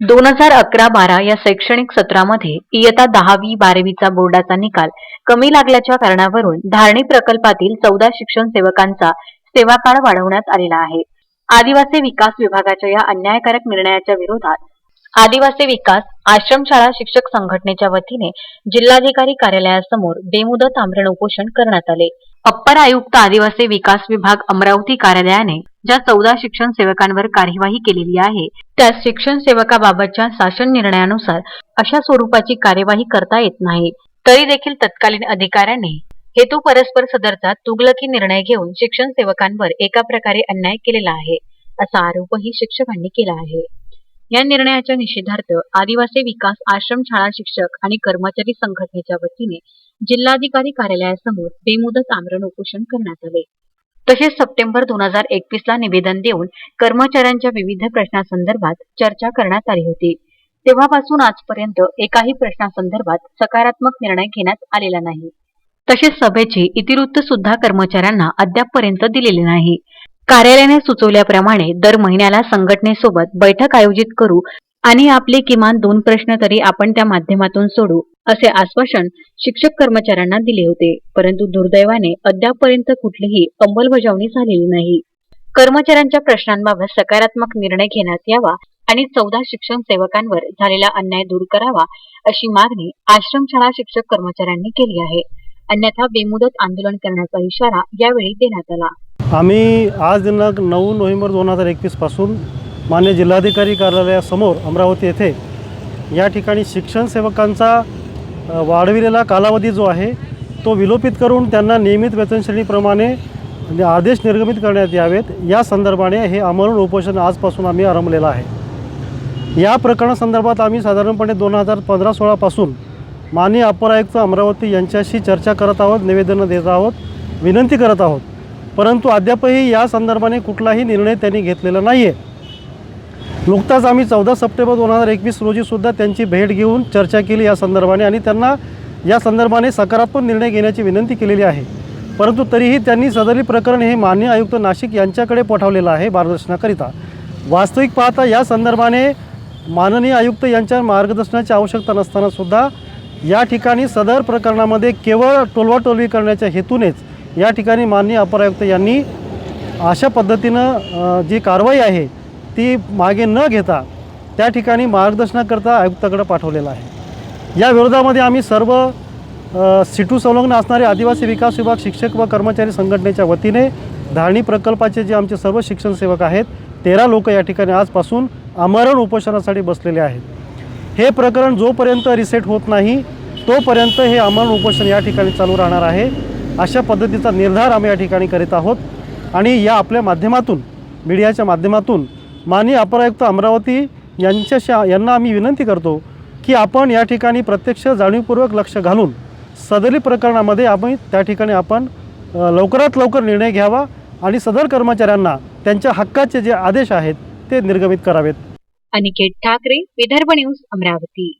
दोन हजार अकरा बारा या शैक्षणिक सत्रामध्ये इयत्ता दहावी बारावीचा बोर्डाचा निकाल कमी लागल्याच्या कारणावरून धारणी प्रकल्पातील चौदा शिक्षण सेवकांचा सेवाकाळ वाढवण्यात आलेला आहे. आदिवासी विकास विभागाच्या या अन्यायकारक निर्णयाच्या विरोधात आदिवासी विकास आश्रमशाळा शिक्षक संघटनेच्या वतीने जिल्हाधिकारी कार्यालयासमोर बेमुदत आमरण उपोषण करण्यात आले. अप्पर आयुक्त आदिवासी विकास विभाग अमरावती कार्यालयाने ज्या चौदा शिक्षण सेवकांवर कार्यवाही केलेली आहे त्या शिक्षण सेवकाबाबतच्या शासन निर्णयानुसार अशा स्वरूपाची कार्यवाही करता येत नाही. तरी देखील तत्कालीन अधिकाऱ्यांनी हेतू परस्पर सदरचा तुगलकी निर्णय घेऊन शिक्षण सेवकांवर एका प्रकारे अन्याय केलेला आहे असा आरोपही शिक्षकांनी केला आहे. या निर्णयाच्या निषेधार्थ आदिवासी विकास आश्रम शाळा शिक्षक आणि कर्मचारी संघटनेच्या वतीने जिल्हाधिकारी कार्यालयासमोर बेमुदत आमरण उपोषण करण्यात आले. तसेच सप्टेंबर दोन हजार एकवीस ला निवेदन देऊन कर्मचाऱ्यांच्या विविध प्रश्नासंदर्भात चर्चा करण्यात आली होती. तेव्हापासून आजपर्यंत एकाही प्रश्नासंदर्भात सकारात्मक निर्णय घेण्यात आलेला नाही. तसेच सभेचे इतिवृत्त सुद्धा कर्मचाऱ्यांना अद्यापपर्यंत दिलेले नाही. कार्यालयाने सुचवल्याप्रमाणे दर महिन्याला संघटनेसोबत बैठक आयोजित करू आणि आपले किमान दोन प्रश्न तरी आपण त्या माध्यमातून सोडू असे आश्वासन शिक्षक कर्मचाऱ्यांना दिले होते. परंतु दुर्दैवाने अद्यापपर्यंत कुठलीही अंमलबजावणी झालेली नाही. कर्मचाऱ्यांच्या प्रश्नांबाबत सकारात्मक निर्णय घेण्यात यावा आणि चौदा शिक्षण सेवकांवर झालेला अन्याय दूर करावा अशी मागणी आश्रमशाळा शिक्षक कर्मचाऱ्यांनी केली आहे. अन्यथा बेमुदत आंदोलन करण्याचा इशारा यावेळी देण्यात आला. आम्ही आज दिनांक नऊ नोव्हेंबर दोन हजार एकवीसपासून मान्य जिल्हाधिकारी कार्यालयासमोर अमरावती येथे या ठिकाणी शिक्षण सेवकांचा वाढविलेला कालावधी जो आहे तो विलोपित करून त्यांना नियमित वेतनश्रेणीप्रमाणे म्हणजे आदेश निर्गमित करण्यात यावेत. या संदर्भाने हे आमरण उपोषण आजपासून आम्ही आरंभलेलं आहे. या प्रकरणासंदर्भात आम्ही साधारणपणे दोन हजार पंधरा सोळापासून माननीय अपर आयुक्त अमरावती यांच्याशी चर्चा करत आहोत निवेदनं देत आहोत विनंती करत आहोत. परंतु अद्यापही या संदर्भाने कुठलाही निर्णय त्यांनी घेतलेला नाही आहे नुकताच आम्ही चौदा सप्टेंबर दोन हजार एकवीस रोजीसुद्धा त्यांची भेट घेऊन चर्चा केली या संदर्भाने आणि त्यांना या संदर्भाने सकारात्मक निर्णय घेण्याची विनंती केलेली आहे. परंतु तरीही त्यांनी सदरी प्रकरण हे मान्य आयुक्त नाशिक यांच्याकडे पाठवलेलं आहे मार्गदर्शनाकरिता. वास्तविक पाहता या संदर्भाने माननीय आयुक्त यांच्या मार्गदर्शनाची आवश्यकता नसतानासुद्धा या ठिकाणी सदर प्रकरणामध्ये केवळ टोलवाटोलवी करण्याच्या हेतूनेच या ठिकाणी माननीय अपर आयुक्त यांनी अशा पद्धतीनं जी कारवाई आहे ती मागे न घेता त्या ठिकाणी मार्गदर्शनाकरता आयुक्ताकडे पाठवलेलं आहे. या विरोधामध्ये आम्ही सर्व सिटू संलग्न असणारे आदिवासी विकास विभाग शिक्षक व कर्मचारी संघटनेच्या वतीने धारणी प्रकल्पाचे जे आमचे सर्व शिक्षण सेवक आहेत तेरा लोक या ठिकाणी आजपासून आमरण उपोषणासाठी बसलेले आहेत. हे प्रकरण जोपर्यंत रिसेट होत नाही तोपर्यंत हे आमरण उपोषण या ठिकाणी चालू राहणार आहे. अशा पद्धतीचा निर्धार आम्ही या ठिकाणी करीत आहोत. आणि या आपल्या माध्यमातून मीडियाच्या माध्यमातून माननीय अपरायुक्त अमरावती यांच्याशा यांना आम्ही विनंती करतो की आपण या ठिकाणी प्रत्यक्ष जाणीवपूर्वक लक्ष घालून सदरी प्रकरणामध्ये आम्ही त्या ठिकाणी आपण लवकरात लवकर निर्णय घ्यावा आणि सदर कर्मचाऱ्यांना त्यांच्या हक्काचे जे आदेश आहेत ते निर्गमित करावेत. अनिकेत ठाकरे विदर्भ न्यूज अमरावती.